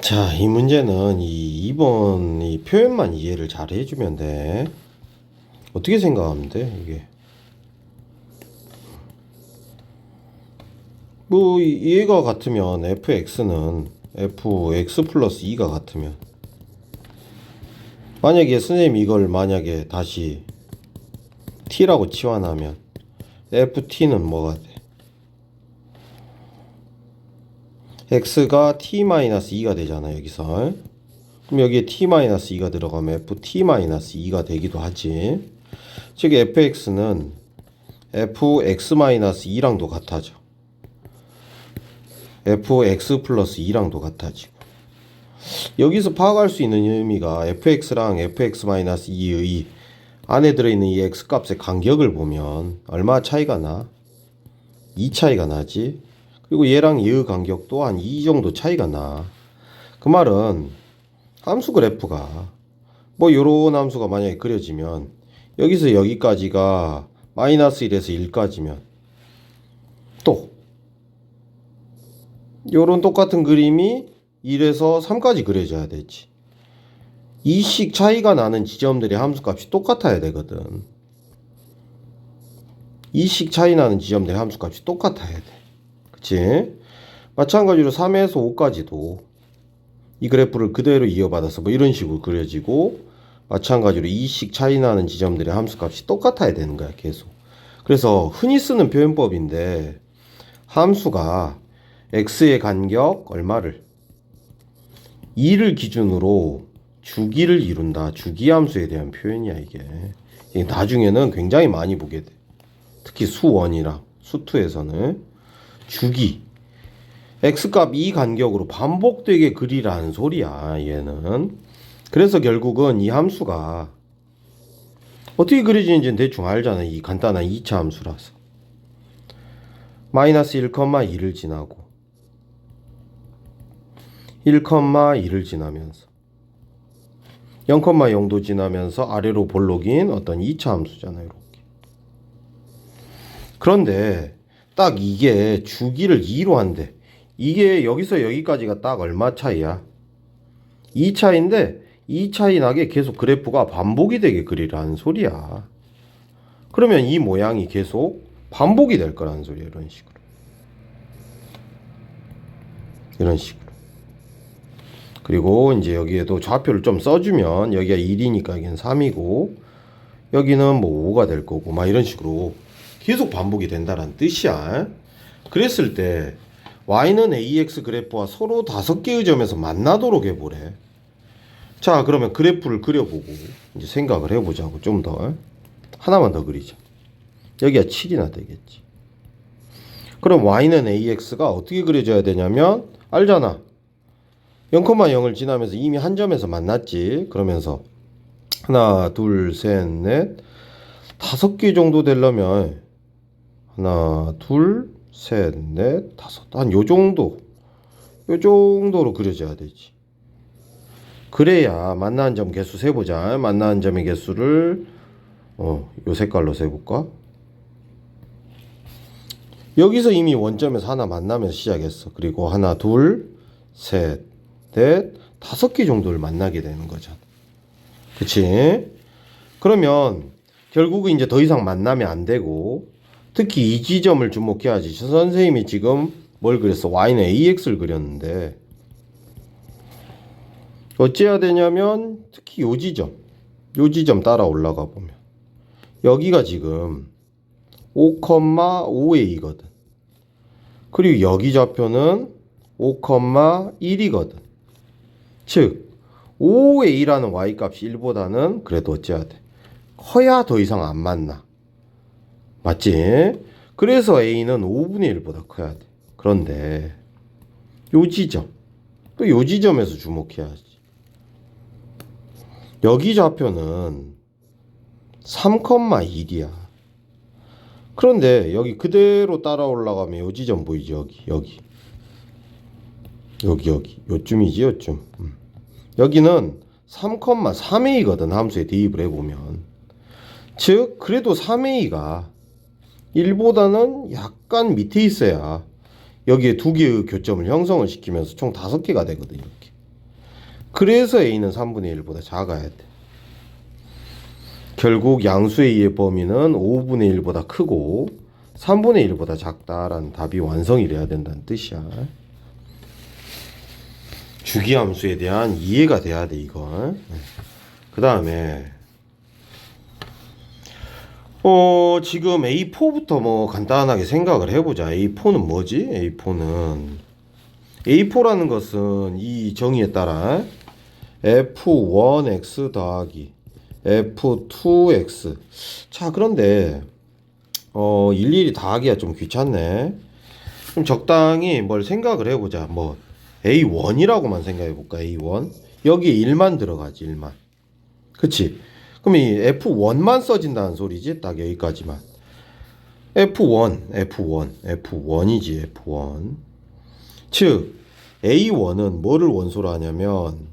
자, 이 문제는 이 2번 이 표현만 이해를 잘 해주면 돼. 어떻게 생각하면 돼, 이게? 뭐, 이- 얘가 같으면 fx는 fx 플러스 2가 같으면. 만약에 선생님이 이걸 만약에 다시 t라고 치환하면 ft는 뭐가 돼? X가 t-2가 되잖아 여기서 그럼 여기에 t-2가 들어가면 ft-2가 되기도 하지. 즉 fx는 fx-2랑도 같아져. fx 플러스 2랑도 같아지고. 여기서 파악할 수 있는 의미가 fx랑 fx-2의 안에 들어있는 이 x 값의 간격을 보면 얼마 차이가 나? 2 차이가 나지 그리고 얘랑 얘의 간격도 한2 정도 차이가 나. 그 말은 함수 그래프가 뭐 요런 함수가 만약에 그려지면 여기서 여기까지가 마이너스 1에서 1까지면 또 요런 똑같은 그림이 1에서 3까지 그려져야 되지. 이씩 차이가 나는 지점들의 함수값이 똑같아야 되거든. 이씩 차이 나는 지점들의 함수값이 똑같아야 돼. 그치? 마찬가지로 3에서 5까지도 이 그래프를 그대로 이어받아서 뭐 이런 식으로 그려지고 마찬가지로 이씩 차이 나는 지점들의 함수값이 똑같아야 되는 거야 계속. 그래서 흔히 쓰는 표현법인데 함수가 x의 간격 얼마를? 2를 기준으로 주기를 이룬다. 주기 함수에 대한 표현이야 이게. 이게 나중에는 굉장히 많이 보게 돼. 특히 수1이랑 수2에서는 주기. X값 이 간격으로 반복되게 그리라는 소리야 얘는. 그래서 결국은 이 함수가 어떻게 그려지는지는 대충 알잖아 이 간단한 2차 함수라서. 마이너스 1,2를 지나고 1,2를 지나면서 0,0도 지나면서 아래로 볼록인 어떤 2차 함수잖아요 이렇게. 그런데 딱 이게 주기를 2로 한대. 이게 여기서 여기까지가 딱 얼마 차이야? 2 차인데 이 차이 나게 계속 그래프가 반복이 되게 그리라는 소리야. 그러면 이 모양이 계속 반복이 될 거라는 소리야. 이런 식으로. 이런 식으로. 그리고 이제 여기에도 좌표를 좀 써주면 여기가 1이니까 여기는 3이고 여기는 뭐 5가 될 거고 막 이런 식으로 계속 반복이 된다는 뜻이야. 그랬을 때 y는 ax 그래프와 서로 다섯 개의 점에서 만나도록 해보래. 자, 그러면 그래프를 그려보고 이제 생각을 해보자고 좀 더. 하나만 더 그리자. 여기가 7이나 되겠지. 그럼 y는 ax가 어떻게 그려져야 되냐면 알잖아. 0,0을 지나면서 이미 한 점에서 만났지. 그러면서 하나, 둘, 셋, 넷, 다섯 개 정도 되려면 하나, 둘, 셋, 넷, 다섯. 한 요 정도. 요 정도로 그려져야 되지. 그래야 만나는 점 개수 세보자. 만나는 점의 개수를 어, 요 색깔로 세볼까? 여기서 이미 원점에서 하나 만나면서 시작했어. 그리고 하나, 둘, 셋, 넷, 다섯 개 정도를 만나게 되는 거잖아. 그치? 그러면 결국은 이제 더 이상 만나면 안 되고 특히 이 지점을 주목해야지. 선생님이 지금 뭘 그랬어? y는 ax를 그렸는데 어찌해야 되냐면 특히 요 지점, 요 지점 따라 올라가 보면 여기가 지금 5,5a거든. 그리고 여기 좌표는 5,1이거든. 즉 5a라는 y값이 1보다는 그래도 어찌해야 돼? 커야 더 이상 안 만나. 맞지? 그래서 a는 5분의 1보다 커야 돼. 그런데 요 지점 또 요 지점에서 주목해야지. 여기 좌표는 3,1이야. 그런데 여기 그대로 따라 올라가면 요 지점 보이지 여기 여기 여기 여기 요쯤이지 요쯤 음. 여기는 3,3a거든 함수에 대입을 해보면 즉 그래도 3a가 1보다는 약간 밑에 있어야 여기에 두 개의 교점을 형성을 시키면서 총 다섯 개가 되거든 이렇게 그래서 a는 3분의 1보다 작아야 돼. 결국 양수의 이의 범위는 5분의 1보다 크고 3분의 1보다 작다라는 답이 완성이 돼야 된다는 뜻이야. 주기함수에 대한 이해가 돼야 돼 이건. 그 다음에 어 지금 A4부터 뭐 간단하게 생각을 해보자. A4는 뭐지? A4는 A4라는 것은 이 정의에 따라 F1x 더하기 F2x. 자, 그런데 어 일일이 다 하기가 좀 귀찮네. 좀 적당히 뭘 생각을 해보자. 뭐 A1이라고만 생각해볼까? A1 여기에 1만 들어가지 1만. 그치? 그럼 이 F1만 써진다는 소리지? 딱 여기까지만. F1, F1, F1이지 F1. 즉 A1은 뭐를 원소로 하냐면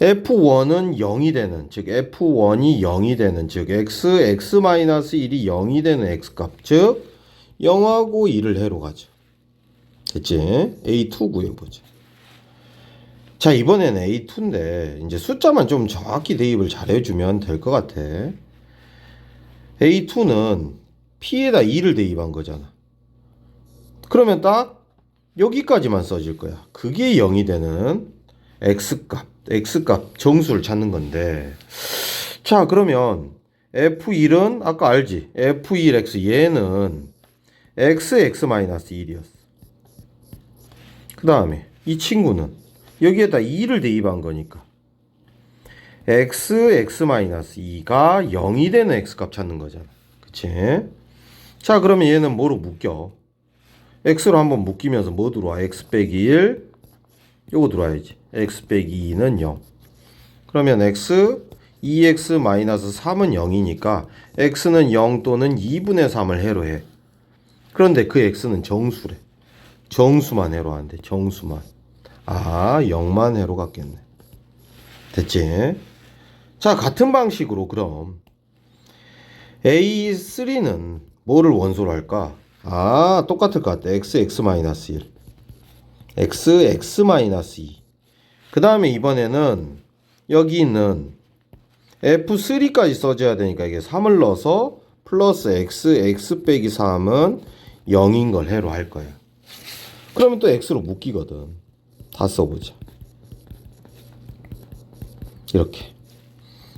F1은 0이 되는 즉 F1이 0이 되는 즉 X, X-1이 0이 되는 X값 즉 0하고 2를 해로 가죠 됐지? A2 구해보자 자 이번에는 A2인데 이제 숫자만 좀 정확히 대입을 잘 해주면 될 것 같아. A2는 P에다 2를 대입한 거잖아. 그러면 딱 여기까지만 써질 거야. 그게 0이 되는 X값 x값 정수를 찾는 건데. 자 그러면 f1은 아까 알지? F1x 얘는 xx-1이었어. 그 다음에 이 친구는 여기에다 2를 대입한 거니까 xx-2가 0이 되는 x값 찾는 거잖아 그치 자 그러면 얘는 뭐로 묶여 x로 한번 묶이면서 뭐 들어와 x 빼기 1 요거 들어와야지 x 빼기 2는 0. 그러면 x 2x 마이너스 3은 0이니까 x는 0 또는 2분의 3을 해로 해. 그런데 그 x는 정수래. 정수만 해로 한대. 정수만. 아, 0만 해로 갔겠네. 됐지? 자, 같은 방식으로 그럼 A3는 뭐를 원소로 할까? 아, 똑같을 것 같아. x, x 마이너스 1. x, x 마이너스 2. 그 다음에 이번에는 여기 있는 F3까지 써줘야 되니까 이게 3을 넣어서 플러스 X, X 빼기 3은 0인 걸 해로 할 거야. 그러면 또 X로 묶이거든. 다 써보자. 이렇게.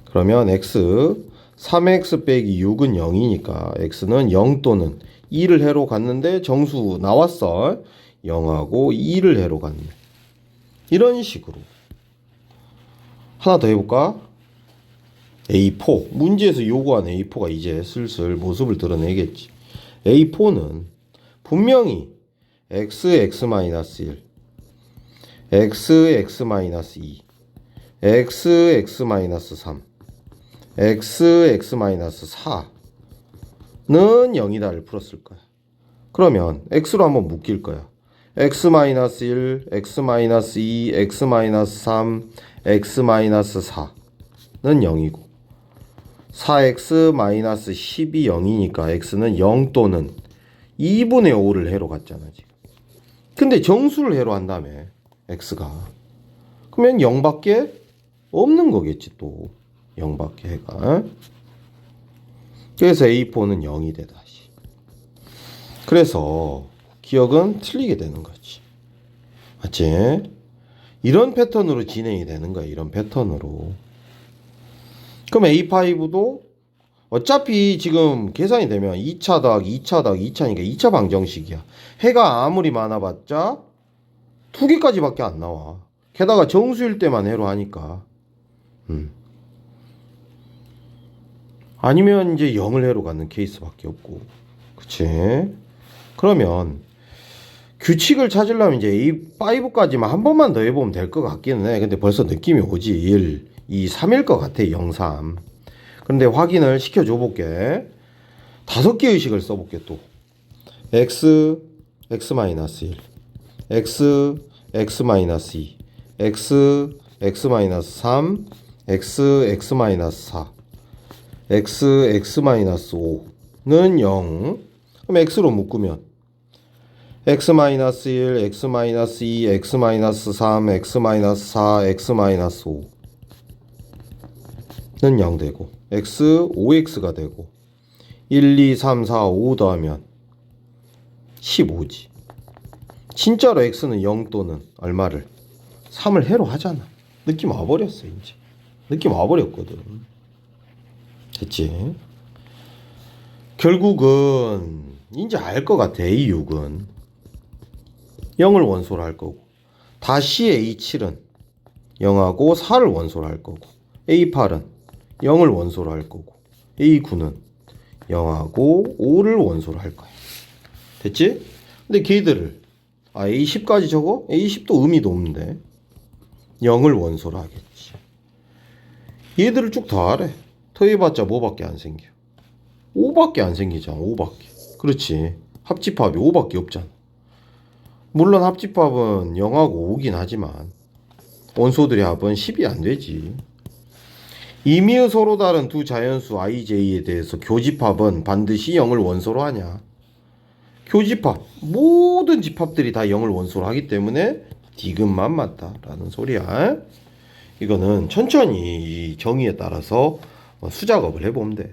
그러면 X, 3X 빼기 6은 0이니까 X는 0 또는 2를 해로 갔는데 정수 나왔어. 0하고 2를 해로 갔네. 이런 식으로 하나 더 해볼까? A4 문제에서 요구한 A4가 이제 슬슬 모습을 드러내겠지 A4는 분명히 x x-1 x x-2 x x-3 x x-4는 0이다를 풀었을 거야 그러면 x로 한번 묶일 거야 x-1, x-2, x-3, x-4는 0이고 4x-12이 0이니까 x는 0 또는 2분의 5를 해로 갔잖아 지금. 근데 정수를 해로 한다며 x가 그러면 0밖에 없는 거겠지 또 0밖에 해가 그래서 a4는 0이 되다 그래서 기억은 틀리게 되는 거지. 맞지? 이런 패턴으로 진행이 되는 거야. 이런 패턴으로. 그럼 A5도 어차피 지금 계산이 되면 2차 더하기 2차 더하기 2차니까 2차 방정식이야. 해가 아무리 많아봤자 두 개까지밖에 안 나와. 게다가 정수일 때만 해로 하니까. 음. 아니면 이제 0을 해로 갖는 케이스밖에 없고. 그치? 그러면 규칙을 찾으려면 이제 A5까지만 한 번만 더 해보면 될 것 같기는 해. 근데 벌써 느낌이 오지. 1, 2, 3일 것 같아. 0, 3. 근데 확인을 시켜줘 볼게. 다섯 개의 식을 써볼게 또. x, x-1, x, x-2, x, x-3, x, x-4, x, x-5는 0. 그럼 x로 묶으면 x-1, x-2, x-3, x-4, x-5 는 0 되고 x 5x가 되고 1, 2, 3, 4, 5 더하면 15지 진짜로 x는 0 또는 얼마를 3을 해로 하잖아. 느낌 와버렸어 이제. 느낌 와버렸거든. 됐지? 결국은 이제 알 것 같아 A6은. 0을 원소로 할 거고. 다시 A7은 0하고 4를 원소로 할 거고. A8은 0을 원소로 할 거고. A9는 0하고 5를 원소로 할 거야. 됐지? 근데 걔들을 아 A10까지 적어? A10도 의미도 없는데. 0을 원소로 하겠지. 얘들을 쭉 더하래 더해봤자 뭐밖에 안 생겨? 5밖에 안 생기잖아 5밖에. 그렇지. 합집합이 5밖에 없잖아. 물론 합집합은 0하고 5긴 하지만 원소들의 합은 10이 안 되지. 이미의 서로 다른 두 자연수 ij에 대해서 교집합은 반드시 0을 원소로 하냐 교집합 모든 집합들이 다 0을 원소로 하기 때문에 디귿만 맞다라는 소리야. 이거는 천천히 이 정의에 따라서 수작업을 해보면 돼